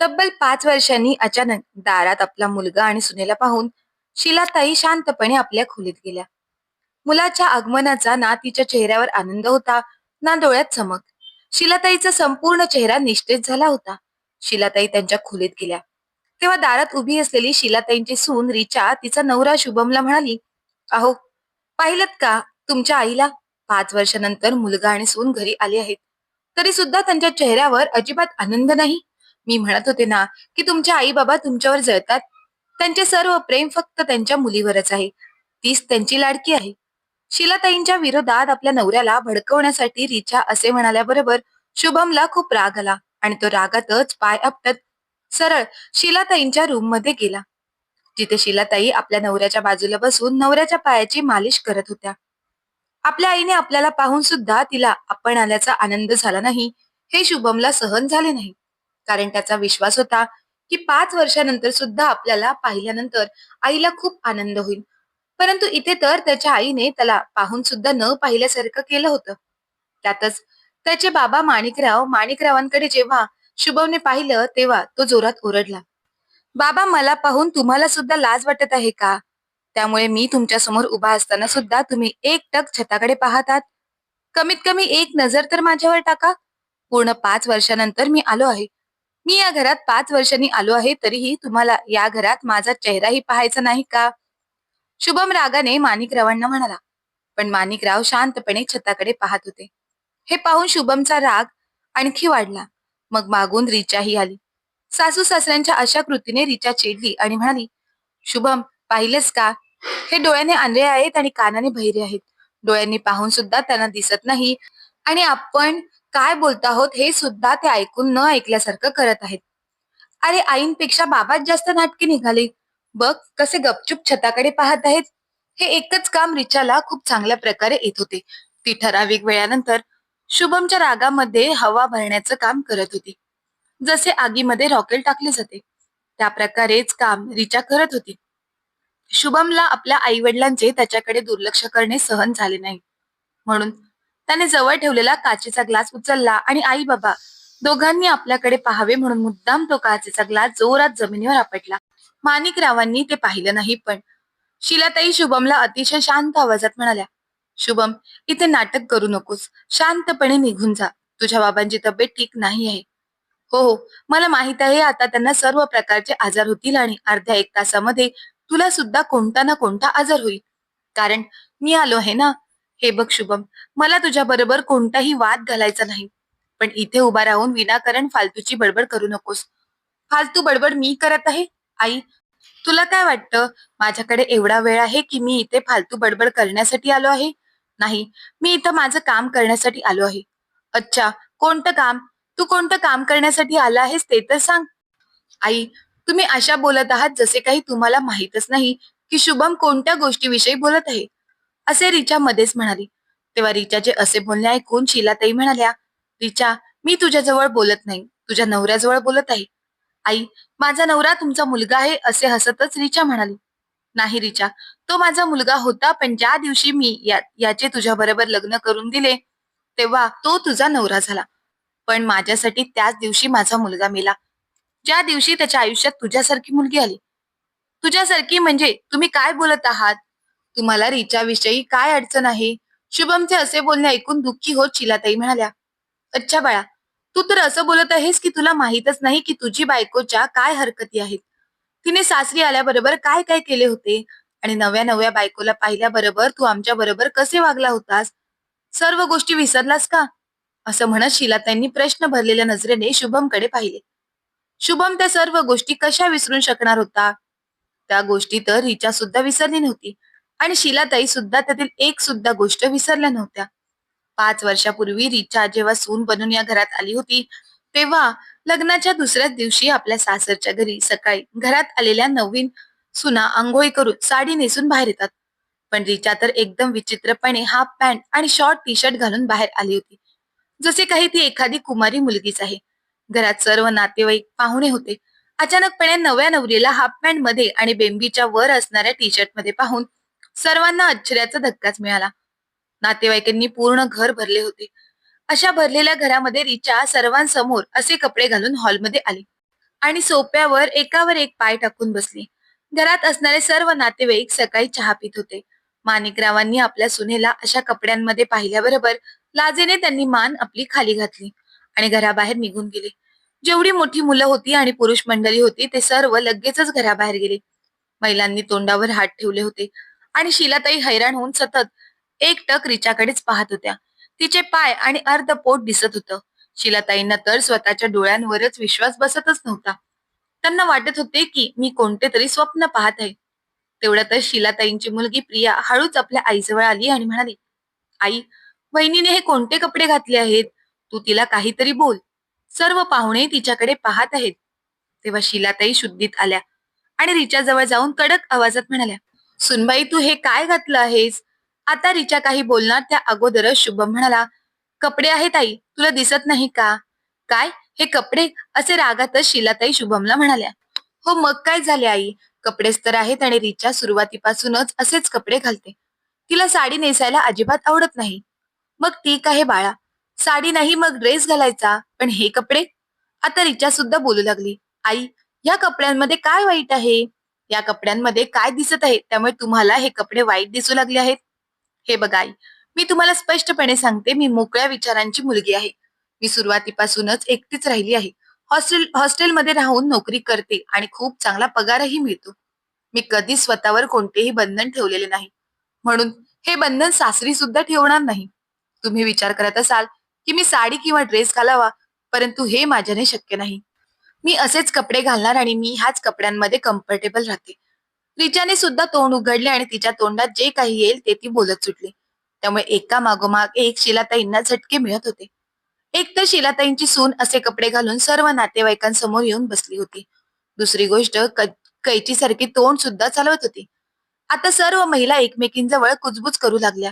तब्बल पाच वर्षांनी अचानक दारात आपला मुलगा आणि सुनेला पाहून शिलाताई शांतपणे आपल्या खोलीत गेल्या. मुलाच्या आगमनाचा ना तिच्या चेहऱ्यावर आनंद होता ना डोळ्यात चमक. शिलाताईचा संपूर्ण चेहरा निश्चित झाला होता. शिलाताई त्यांच्या खोलीत गेल्या. तेव्हा दारात उभी असलेली शिलाताईंची सून रिचा तिचा नवरा शुभमला म्हणाली अहो पाहिलत का तुमच्या आईला? पाच वर्षानंतर मुलगा आणि सून घरी आले आहेत. तरी सुद्धा त्यांच्या चेहऱ्यावर अजिबात आनंद नाही. मी म्हणत होते ना की तुमचे आई बाबा तुमच्यावर जळतात. त्यांचे सर्व प्रेम फक्त त्यांच्या मुलीवरच आहे. तीच त्यांची लाडकी आहे. शिलाताईंच्या विरोधात आपल्या नवऱ्याला भडकवण्यासाठी रिचा असे म्हणाल्याबरोबर शुभमला खूप राग आला आणि तो रागातच पाय आपटत सरळ शिलाताईंच्या रूममध्ये गेला. जिथे शिलाताई आपल्या नवऱ्याच्या बाजूला बसून नवऱ्याच्या पायाची मालिश करत होत्या. आपल्या आईने आपल्याला पाहून सुद्धा तिला आपण आल्याचा आनंद झाला नाही हे शुभमला सहन झाले नाही. कारण त्याचा विश्वास होता की पाच वर्षानंतर सुद्धा आपल्याला पाहिल्यानंतर आईला खूप आनंद होईल. परंतु इथे तर त्याच्या आईने त्याला पाहून सुद्धा न पाहिल्यासारखं केलं होतं. त्यातच त्याचे बाबा माणिकराव माणिकरावांकडे जेव्हा शुभमने पाहिलं तेव्हा तो जोरात ओरडला. बाबा मला पाहून तुम्हाला सुद्धा लाज वाटत आहे का? त्यामुळे मी तुमच्यासमोर उभा असताना सुद्धा तुम्ही एक टक छताकडे पाहतात. कमीत कमी एक नजर तर माझ्यावर टाका. पूर्ण पाच वर्षानंतर मी आलो आहे. मी या घरात पाच वर्षांनी आलो आहे तरीही तुम्हाला या घरात माझा चेहराही पाहायचा नाही का? शुभम रागाने माणिकरावांना म्हणाला. पण माणिकराव शांतपणे छताकडे पाहत होते. हे पाहून शुभमचा राग आणखी वाढला. मग मागून रिचाही आली. सासू सासऱ्यांच्या अशा कृतीने रिचा चिडली आणि म्हणाली शुभम पाहिलंस का? हे डोळ्याने आंधळे आहेत आणि कानाने बहिरे आहेत. डोळ्यांनी पाहून सुद्धा त्यांना दिसत नाही आणि आपण काय बोलत आहोत हे सुद्धा ते ऐकून न ऐकल्यासारखं करत आहेत. अरे आईंपेक्षा बाबाच जास्त नाटके निघाले. बघ कसे गपचूप छताकडे पाहत आहेत. हे एकच काम रिचाला खूप चांगल्या प्रकारे येत होते. ती ठराविक वेळानंतर शुभमच्या रागामध्ये हवा भरण्याचं काम करत होती. जसे आगीमध्ये रॉकेल टाकले जाते त्या प्रकारेच काम रिचा करत होती. शुभमला आपल्या आई वडिलांचे त्याच्याकडे दुर्लक्ष करणे सहन झाले नाही. म्हणून त्याने जवळ ठेवलेला काचेचा ग्लास उचलला आणि आई बाबा दोघांनी आपल्याकडे पाहावे म्हणून मुद्दाम तो काचेचा ग्लास जोरात जमिनीवर आपटला. माणिकरावांनी ते पाहिलं नाही पण शिलाताई शुभमला अतिशय शांत आवाजात म्हणाल्या शुभम इथे नाटक करू नकोस. शांतपणे निघून जा. तुझ्या बाबांची तब्येत ठीक नाही आहे. हो हो. मला माहीत आहे आता त्यांना सर्व प्रकारचे आजार होतील आणि अर्ध्या एक तासामध्ये तुला सुद्धा कोणता ना कोणता आजार होईल. कारण मी आलो आहे ना हे बघ शुभम मला तुझ्या बरोबर कोणताही वाद घालायचा नाही. पण इथे उभा राहून विनाकारण फालतूची बडबड करू नकोस. फालतू बडबड मी करत आहे? आई तुला काय वाटतं? माझ्याकडे एवढा वेळ आहे की मी इथे फालतू बडबड करण्यासाठी आलो आहे? नाही मी इथं माझं काम करण्यासाठी आलो आहे. अच्छा कोणतं काम? तू कोणतं काम करण्यासाठी आला आहेस ते तर सांग. आई तुम्ही अशा बोलत आहात जसे काही तुम्हाला माहीतच नाही की शुभम कोणत्या गोष्टीविषयी बोलत आहे. असे रिचा मध्येच म्हणाली. तेव्हा रिचाचे असे बोलणे ऐकून शिलाताई म्हणाल्या रिचा मी तुझ्याजवळ बोलत नाही. तुझ्या नवऱ्याजवळ बोलत आहे. आई माझा नवरा तुमचा मुलगा आहे असे हसतच रिचा म्हणाली. नाही रिचा तो माझा मुलगा होता पण ज्या दिवशी मी या, याचे तुझ्या बरोबर लग्न करून दिले तेव्हा तो तुझा नवरा झाला. पण माझ्यासाठी त्याच दिवशी माझा मुलगा मेला. ज्या दिवशी त्याच्या आयुष्यात तुझ्यासारखी मुलगी आली. तुझ्यासारखी म्हणजे तुम्ही काय बोलत आहात? तुम्हाला रिचाविषयी काय अडचण आहे? शुभमचे असे बोलणे ऐकून दुःखी होत शिलाताई म्हणाल्या अच्छा बाळा तू तर असं बोलत आहेस की तुला माहीतच नाही की तुझी बायकोच्या काय हरकती आहेत. तिने सासरी आल्याबरोबर काय काय केले होते? आणि नव्या नव्या बायकोला पाहिल्याबरोबर तू आमच्या बरोबर कसे वागला होतास? सर्व गोष्टी विसरलास का? असं म्हणत शिलाताईंनी प्रश्न भरलेल्या नजरेने शुभमकडे पाहिले. शुभम त्या सर्व गोष्टी कशा विसरून शकणार होता? त्या गोष्टी तर रिचा सुद्धा विसरली नव्हती. आणि शिलाताई सुद्धा त्यातील एक सुद्धा गोष्ट विसरल्या नव्हत्या. पाच वर्षापूर्वी रिचा जेव्हा सून बनून या घरात आली होती तेव्हा लग्नाच्या दुसऱ्याच दिवशी आपल्या सासरच्या घरी सकाळी घरात आलेल्या नवीन सुना आंघोळी करून साडी नेसून बाहेर येतात. पण रिचा तर एकदम विचित्रपणे हाफ पॅन्ट आणि शॉर्ट टी शर्ट घालून बाहेर आली होती. जसे काही ती एखादी कुमारी मुलगीच आहे. घरात सर्व नातेवाईक पाहुणे होते. अचानकपणे नव्या नवरीला हाफ पॅन्टमध्ये आणि बेंबीच्या वर असणाऱ्या टी शर्टमध्ये पाहून सर्वांना आश्चर्याचा धक्काच मिळाला. नातेवाईकांनी पूर्ण घर भरले होते. अशा भरलेल्या घरामध्ये रिचा सर्वांसमोर असे कपडे घालून हॉलमध्ये आली आणि सोप्यावर एकावर एक पाय टाकून बसली. घरात असणारे सर्व नातेवाईक सकाळी चहा पित होते. माणिकरावांनी आपल्या सुनेला अशा कपड्यांमध्ये पाहिल्याबरोबर लाजेने त्यांनी मान आपली खाली घातली आणि घराबाहेर निघून गेले. जेवढी मोठी मुलं होती आणि पुरुष मंडळी होती ते सर्व लगेचच घराबाहेर गेले. महिलांनी तोंडावर हात ठेवले होते. आणि शिलाताई हैराण होऊन सतत एक टक रिचाकडेच पाहत होत्या. तिचे पाय आणि अर्ध पोट दिसत होतं. शिलाताईंना तर स्वतःच्या डोळ्यांवरच विश्वास बसतच नव्हता. त्यांना वाटत होते की मी कोणते तरी स्वप्न पाहत आहे. तेवढ्यातच शिलाताईंची मुलगी प्रिया हळूच आपल्या आईजवळ आली आणि म्हणाली आई वहिनीने हे कोणते कपडे घातले आहेत? तू तिला काहीतरी बोल. सर्व पाहुणे तिच्याकडे पाहत आहेत. तेव्हा शिलाताई शुद्धीत आल्या आणि रिचाजवळ जाऊन कडक आवाजात म्हणाल्या सुनबाई तू हे काय घातलं आहेस? आता रिचा काही बोलणार त्या अगोदरच शुभम म्हणाला कपडे आहेत आई तुला दिसत नाही का? काय? हे कपडे? असे रागातच शिलाताई शुभमला म्हणाल्या. हो मग काय झाले आई? कपडेच तर आहेत आणि रिचा सुरुवातीपासूनच असेच कपडे घालते. तिला साडी नेसायला अजिबात आवडत नाही. मग ठीक आहे बाळा. साडी नाही मग ड्रेस घालायचा. पण हे कपडे? आता रिचा सुद्धा बोलू लागली. आई या कपड्यांमध्ये काय वाईट आहे? या कपड्यांमध्ये काय दिसत आहे? त्यामुळे तुम्हाला हे कपडे वाईट दिसू लागले आहेत. हे बघा मी तुम्हाला स्पष्टपणे सांगते मी मोकळ्या विचारांची मुलगी आहे. मी सुरुवातीपासूनच एकटीच राहिली आहे. हॉस्टेल हॉस्टेलमध्ये राहून नोकरी करते आणि खूप चांगला पगारही मिळतो. मी कधी स्वतःवर कोणतेही बंधन ठेवलेले नाही. म्हणून हे बंधन सासरी सुद्धा ठेवणार नाही. तुम्ही विचार करत असाल की मी साडी किंवा ड्रेस घालावा परंतु हे माझ्याने शक्य नाही. मी असेच कपडे घालणार आणि मी ह्याच कपड्यांमध्ये कम्फर्टेबल राहते. रिचाने सुद्धा तोंड उघडले आणि तिच्या तोंडात जे काही येईल ते ती बोलत सुटली. त्यामुळे एका मागोमाग एक शिलाताईंना झटके मिळत होते. एक तर शिलाताईंची सून असे कपडे घालून सर्व नातेवाईकांसमोर येऊन बसली होती. दुसरी गोष्ट कैची सारखी तोंड सुद्धा चालवत होती. आता सर्व महिला एकमेकींजवळ कुजबुज करू लागल्या.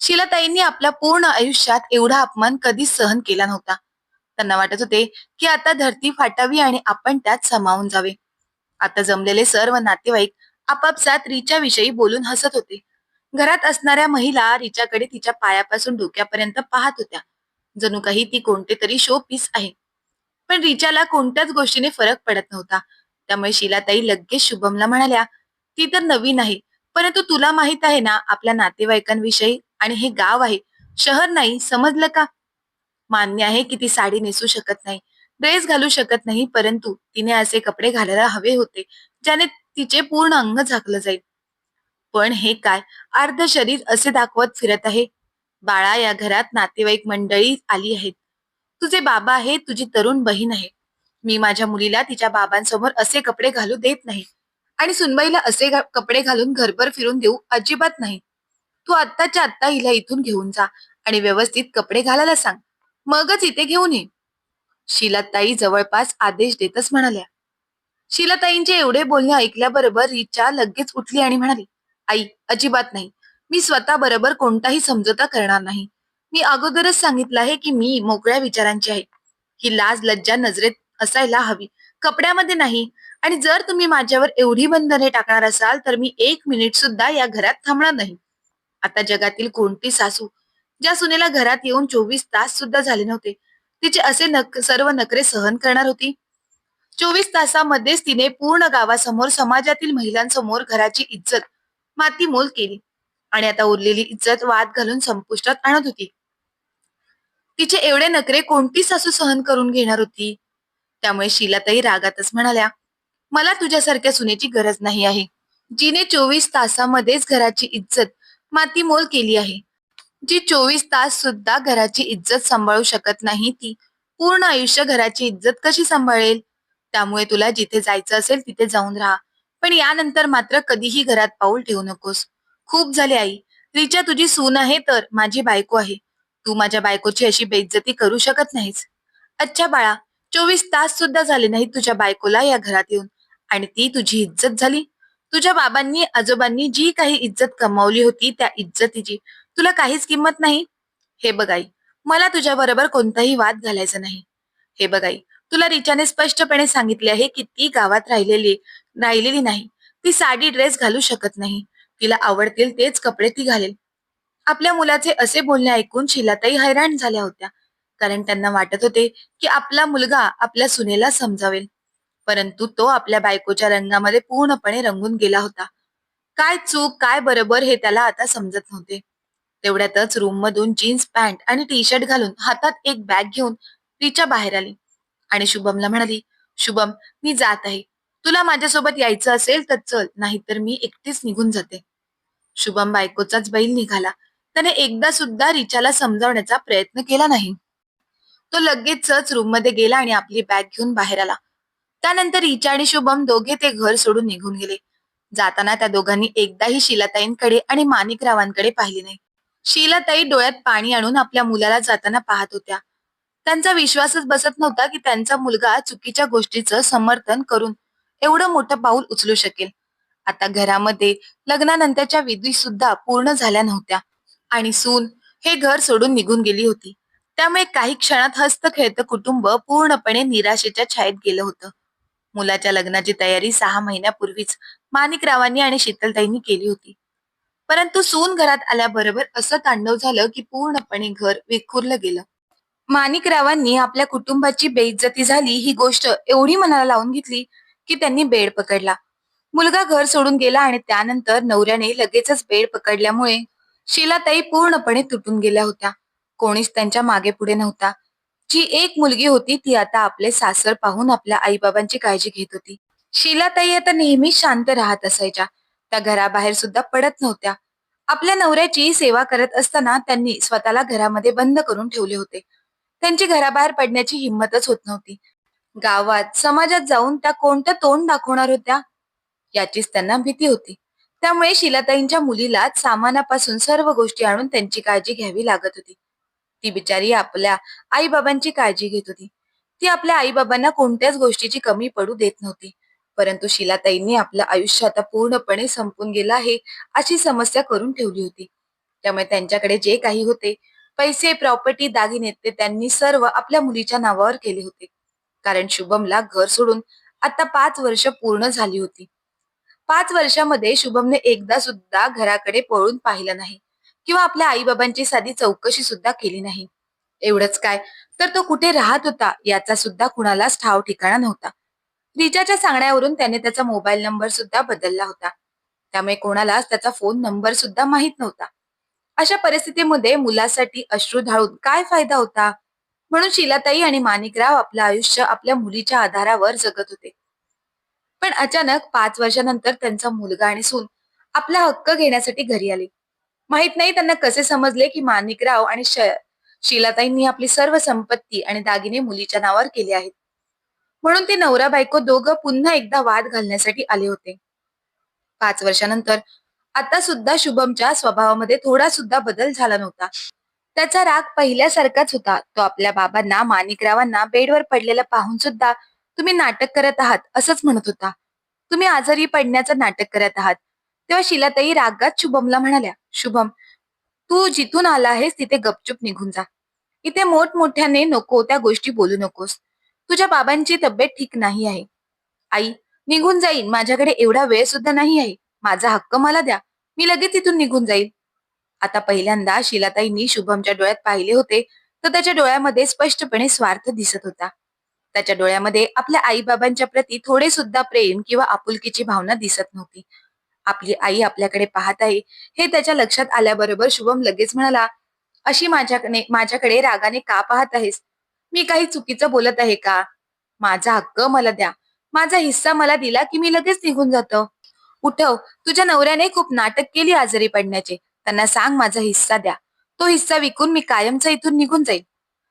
शिलाताईंनी आपल्या पूर्ण आयुष्यात एवढा अपमान कधीच सहन केला नव्हता. त्यांना वाटत होते की आता धरती फाटावी आणि आपण त्यात समावून जावे. आता जमलेले सर्व नातेवाईक आपापसात रिच्या विषयी बोलून हसत होते. घरात असणाऱ्या महिला रिचाकडे तिच्या पायापासून डोक्यापर्यंत पाहत होत्या. जणू काही ती कोणते तरी शो पीस आहे. पण रिचाला कोणत्याच गोष्टीने फरक पडत नव्हता. त्यामुळे शिलाताई लगेच शुभमला म्हणाल्या ती तर नवीन आहे परंतु तुला माहीत आहे ना आपल्या नातेवाईकांविषयी आणि हे गाव आहे. शहर नाही समजलं का? मान्य आहे की ती साडी नेसू शकत नाही. ड्रेस घालू शकत नाही परंतु तिने असे कपडे घालायला हवे होते ज्याने तिचे पूर्ण अंग झाकलं जाईल. पण हे काय? अर्ध शरीर असे दाखवत फिरत आहे. बाळा या घरात नातेवाईक मंडळी आली आहेत. तुझे बाबा आहे तुझी तरुण बहीण आहे. मी माझ्या मुलीला तिच्या बाबांसमोर असे कपडे घालू देत नाही. आणि सुनबाईला असे कपडे घालून घरभर फिरून देऊ अजिबात नाही. तू आत्ताच्या आत्ता हिला इथून घेऊन जा आणि व्यवस्थित कपडे घालायला सांग. मगच इथे घेऊन ये. शिलाताई जवळपास आदेश देतच म्हणाल्या. शिलाताईंचे एवढे बोलणे ऐकल्याबरोबर रिचा लगेच उठली आणि म्हणाली आई अजिबात नाही. मी स्वतः बरोबर कोणताही समजोता करणार नाही. मी अगोदरच सांगितलं आहे की मी मोकळ्या विचारांची आहे. ही लाज लज्जा नजरेत असायला हवी. कपड्यामध्ये नाही. आणि जर तुम्ही माझ्यावर एवढी बंधने टाकणार असाल तर मी एक मिनिट सुद्धा या घरात थांबणार नाही. आता जगातील कोणती सासू ज्या सुनेला घरात येऊन चोवीस तास सुद्धा झाले नव्हते तिचे असे नक सर्व नखरे सहन करणार होती. चोवीस तासामध्येच तिने पूर्ण गावासमोर समाजातील महिलांसमोर घराची इज्जत माती मोल केली आणि आता उरलेली इज्जत वाद घालून संपुष्टात आणत होती. तिचे एवढे नखरे कोणती सासू सहन करून घेणार होती? त्यामुळे शिलाताई रागातच म्हणाल्या मला तुझ्यासारख्या सुनेची गरज नाही आहे. जिने चोवीस तासामध्येच घराची इज्जत माती मोल केली आहे. जी चोवीस तास सुद्धा घराची इज्जत सांभाळू शकत नाही ती पूर्ण आयुष्य घराची इज्जत कशी सांभाळेल? त्यामुळे तुला जिथे जायचं असेल तिथे जाऊन राहा. पण यानंतर मात्र कधीही घरात पाऊल ठेवू नकोस. खूप झाले आई. रिचा तुझी सून आहे तर माझी बायको आहे. तू माझ्या बायकोची अशी बेइज्जती करू शकत नाहीस. अच्छा बाळा चोवीस तास सुद्धा झाले नाही तुझ्या बायकोला या घरात येऊन. आणि ती तुझी इज्जत झाली. तुझ्या बाबांनी आजोबांनी जी काही इज्जत कमावली होती त्या इज्जतीची तुला काहीच किंमत नाही? हे बघाई मला तुझ्या बरोबर कोणताही वाद घालायचा नाही. हे बघाई तुला रिचाने स्पष्टपणे सांगितले आहे की ती गावात राहिलेली राहिलेली नाही. ती साडी ड्रेस घालू शकत नाही. तिला आवडतील तेच कपडे ती घालेल. आपल्या मुलाचे असे बोलणे ऐकून शिलाताई हैराण झाल्या होत्या. कारण त्यांना वाटत होते की आपला मुलगा आपल्या सुनेला समजावेल. परंतु तो आपल्या बायकोच्या रंगामध्ये पूर्णपणे रंगून गेला होता. काय चूक काय बरोबर हे त्याला आता समजत नव्हते. तेवढ्यातच रूम मधून जीन्स पॅन्ट आणि टी शर्ट घालून हातात एक बॅग घेऊन रिचा बाहेर आली. आणि शुभमला म्हणाली शुभम मी जात आहे. तुला माझ्यासोबत यायचं असेल तर चल नाहीतर मी एकटीच निघून जाते. शुभम बायकोचाच बैल निघाला. त्याने एकदा सुद्धा रिचाला समजावण्याचा प्रयत्न केला नाही. तो लगेचच रूममध्ये गेला आणि आपली बॅग घेऊन बाहेर आला. त्यानंतर रिचा आणि शुभम दोघे ते घर सोडून निघून गेले. जाताना त्या दोघांनी एकदाही शिलाताईंकडे आणि माणिकरावांकडे पाहिले नाही. शीलाताई डोळ्यात पाणी आणून आपल्या मुलाला जाताना पाहत होत्या. त्यांचा विश्वासच बसत नव्हता की त्यांचा मुलगा चुकीच्या गोष्टीचं समर्थन करून एवढं मोठं पाऊल उचलू शकेल. आता घरामध्ये लग्नानंतरच्या विधी सुद्धा पूर्ण झाल्या नव्हत्या आणि सून हे घर सोडून निघून गेली होती. त्यामुळे काही क्षणात हस्त खेळतं कुटुंब पूर्णपणे निराशेच्या छायेत गेलं होतं. मुलाच्या लग्नाची तयारी सहा महिन्यापूर्वीच माणिकरावांनी आणि शीतलताईंनी केली होती. परंतु सून घरात आल्याबरोबर असं तांडव झालं की पूर्णपणे घर विखुरलं गेलं. माणिकरावांनी आपल्या कुटुंबाची बेइज्जती झाली ही गोष्ट एवढी मनाला लावून घेतली की त्यांनी बेड पकडला. मुलगा घर सोडून गेला आणि त्यानंतर नवऱ्याने लगेचच बेड पकडल्यामुळे शिलाताई पूर्णपणे तुटून गेल्या होत्या. कोणीच त्यांच्या मागे पुढे नव्हता. जी एक मुलगी होती ती आता आपले सासर पाहून आपल्या आईबाबांची काळजी घेत होती. शिलाताई आता नेहमी शांत राहत असायच्या. त्या घराबाहेर सुद्धा पडत नव्हत्या. आपल्या नवऱ्याची सेवा करत असताना त्यांनी स्वतःला घरामध्ये बंद करून ठेवले होते. त्यांची घराबाहेर पडण्याची हिंमतच होत नव्हती. गावात समाजात जाऊन त्या कोणतं तोंड दाखवणार होत्या? याचीच त्यांना भीती होती. त्यामुळे शिलाताईंच्या मुलीलाच सामानापासून सर्व गोष्टी आणून त्यांची काळजी घ्यावी लागत होती. ती बिचारी आपल्या आईबाबांची काळजी घेत होती. ती आपल्या आईबाबांना कोणत्याच गोष्टीची कमी पडू देत नव्हती. परंतु शिलाताईंनी आपलं आयुष्य आता पूर्णपणे संपून गेलं आहे अशी समस्या करून ठेवली होती. त्यामुळे त्यांच्याकडे जे काही होते पैसे प्रॉपर्टी दागिने ते त्यांनी सर्व आपल्या मुलीच्या नावावर केले होते. कारण शुभमला घर सोडून आता पाच वर्ष पूर्ण झाली होती. पाच वर्षामध्ये शुभमने एकदा सुद्धा घराकडे पळून पाहिलं नाही किंवा आपल्या आई बाबांची साधी चौकशी सुद्धा केली नाही. एवढंच काय तर तो कुठे राहत होता याचा सुद्धा कुणालाच ठाव ठिकाणा नव्हता. रिचाच्या सांगण्यावरून त्याने त्याचा मोबाईल नंबर सुद्धा बदलला होता. त्यामुळे कोणालाच त्याचा फोन नंबर सुद्धा माहीत नव्हता. अशा परिस्थितीमध्ये मुलासाठी अश्रू ढाळून काय फायदा होता? म्हणून शिलाताई आणि माणिकराव आपलं आयुष्य आपल्या मुलीच्या आधारावर जगत होते. पण अचानक पाच वर्षानंतर त्यांचा मुलगा आणि सून आपला हक्क घेण्यासाठी घरी आले. माहीत नाही त्यांना कसे समजले की माणिकराव आणि शिलाताईंनी आपली सर्व संपत्ती आणि दागिने मुलीच्या नावावर केले आहेत. म्हणून ते नवरा बायको दोघं पुन्हा एकदा वाद घालण्यासाठी आले होते. पाच वर्षानंतर आता सुद्धा शुभमच्या स्वभावामध्ये थोडा सुद्धा बदल झाला नव्हता. त्याचा राग पहिल्यासारखाच होता. तो आपल्या बाबांना माणिकरावांना बेडवर पडलेला पाहून सुद्धा तुम्ही नाटक करत आहात असंच म्हणत होता. तुम्ही आजारी पडण्याचं नाटक करत आहात. तेव्हा शिलाताई रागात शुभमला म्हणाल्या शुभम तू जिथून आला आहेस तिथे गपचूप निघून जा. इथे मोठमोठ्याने नको त्या गोष्टी बोलू नकोस. तुझ्या बाबांची तब्येत ठीक नाही आहे. आई निघून जाईन. माझ्याकडे एवढा वेळ सुद्धा नाही आहे. माझा हक्क मला द्या. मी लगेच तिथून निघून जाईल आता पहिल्यांदा शिलाताईंनी शुभमच्या डोळ्यात पाहिले होते तर त्याच्या डोळ्यामध्ये स्पष्टपणे स्वार्थ दिसत होता. त्याच्या डोळ्यामध्ये आपल्या आई बाबांच्या प्रती थोडे सुद्धा प्रेम किंवा आपुलकीची भावना दिसत नव्हती. आपली आई आपल्याकडे पाहत आहे हे त्याच्या लक्षात आल्याबरोबर शुभम लगेच म्हणाला अशी माझ्याकडे माझ्याकडे रागाने का पाहत आहेस? मी काही चुकीचं बोलत आहे का? माझा हक्क मला द्या. माझा हिस्सा मला दिला की मी लगेच निघून जातो. उठव तुझ्या नवऱ्याने खूप नाटक केली आजारी पडण्याचे. त्यांना सांग माझा हिस्सा द्या. तो हिस्सा विकून मी कायमचा इथून निघून जाईल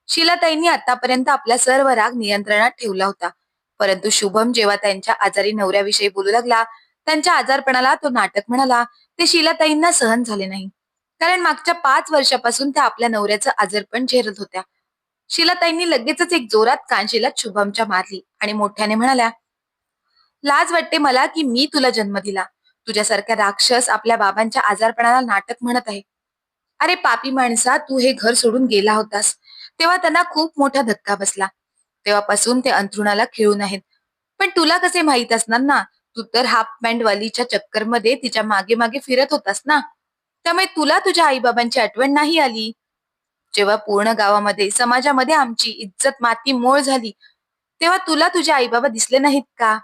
शिलाताईंनी आतापर्यंत आपला सर्व राग नियंत्रणात ठेवला होता. परंतु शुभम जेव्हा त्यांच्या आजारी नवऱ्याविषयी बोलू लागला त्यांच्या आजारपणाला तो नाटक म्हणाला ते शिलाताईंना सहन झाले नाही. कारण मागच्या पाच वर्षापासून त्या आपल्या नवऱ्याचं आजारपण झेरत होत्या. शिलाताईंनी लगेचच एक जोरात कांशीला शुभमच्या मारली आणि मोठ्याने म्हणाल्या लाज वाटते मला की मी तुला जन्म दिला. तुझ्यासारख्या राक्षस आपल्या बाबांच्या आजारपणाला नाटक म्हणत आहे. अरे पापी माणसा तू हे घर सोडून गेला होतास. तेव्हा त्यांना खूप मोठा धक्का बसला. तेव्हापासून ते अंथरुणाला खेळून आहेत. पण तुला कसे माहीत असणार ना? तू तर हाफ पॅन्ट वालीच्या चक्करमध्ये तिच्यामागे मागे फिरत होतास ना? त्यामुळे तुला तुझ्या आईबाबांची आठवण नाही आली? जेव्हा पूर्ण गावामध्ये समाजामध्ये आमची इज्जत माती मोळ झाली तेव्हा तुला तुझे आई बाबा दिसले नाहीत का?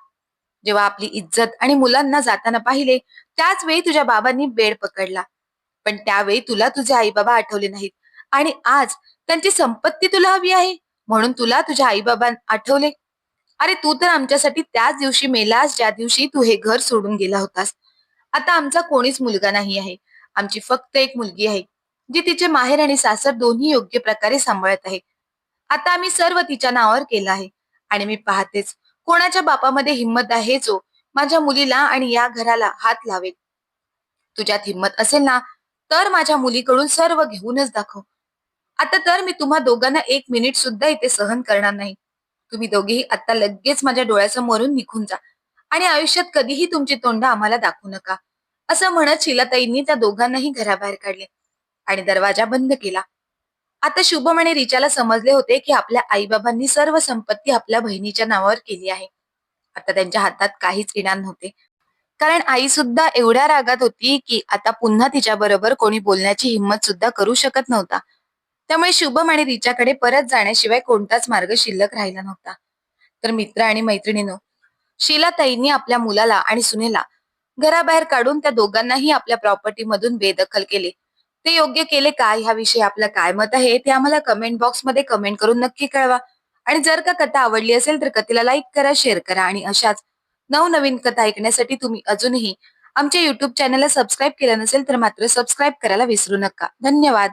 जेव्हा आपली इज्जत आणि मुलांना जाताना पाहिले त्याच वेळी तुझ्या बाबांनी बेड पकडला. पण त्यावेळी तुला तुझे आई बाबा आठवले नाहीत. आणि आज त्यांची संपत्ती तुला हवी आहे म्हणून तुला तुझ्या आई बाबा आठवले. अरे तू तर आमच्यासाठी त्याच दिवशी मेलास ज्या दिवशी तू हे घर सोडून गेला होतास. आता आमचा कोणीच मुलगा नाही आहे. आमची फक्त एक मुलगी आहे. जी तिचे माहेर आणि सासर दोन्ही योग्य प्रकारे सांभाळत आहे आता आम्ही सर्व तिच्या नावावर केलं आहे. आणि मी पाहतेच कोणाच्या बापामध्ये हिंमत आहे जो माझ्या मुलीला आणि या घराला हात लावेल? तुझ्यात हिंमत असेल ना तर माझ्या मुलीकडून सर्व घेऊनच दाखव. आता तर मी तुम्हा दोघांना एक मिनिट सुद्धा इथे सहन करणार नाही. तुम्ही दोघेही आता लगेच माझ्या डोळ्यासमोरून निघून जा. आणि आयुष्यात कधीही तुमची तोंड आम्हाला दाखवू नका. असं म्हणत शिलाताईंनी त्या दोघांनाही घराबाहेर काढले. आणि दरवाजा बंद केला. आता शुभम आणि रिचाला समजले होते की आपल्या आईबाबांनी सर्व संपत्ती आपल्या बहिणीच्या नावावर केली आहे. आता त्यांच्या हातात काहीच येणार नव्हते. कारण आई सुद्धा एवढ्या रागात होती की आता पुन्हा तिच्या बरोबर कोणी बोलण्याची हिंमत सुद्धा करू शकत नव्हता. त्यामुळे शुभम आणि रिचाकडे परत जाण्याशिवाय कोणताच मार्ग शिल्लक राहिला नव्हता. तर मित्र आणि मैत्रिणीनो शिलाताईंनी आपल्या मुलाला आणि सुनेला घराबाहेर काढून त्या दोघांनाही आपल्या प्रॉपर्टीमधून बेदखल केले. ते योग्य केले काय? ह्याविषयी आपलं काय मत आहे? ते आम्हाला कमेंट बॉक्समध्ये कमेंट करून नक्की कळवा. आणि जर का कथा आवडली असेल तर कथेला लाईक करा शेअर करा आणि अशाच नवनवीन कथा ऐकण्यासाठी तुम्ही अजूनही आमच्या युट्यूब चॅनलला सबस्क्राईब केलं नसेल तर मात्र सबस्क्राईब करायला विसरू नका. धन्यवाद.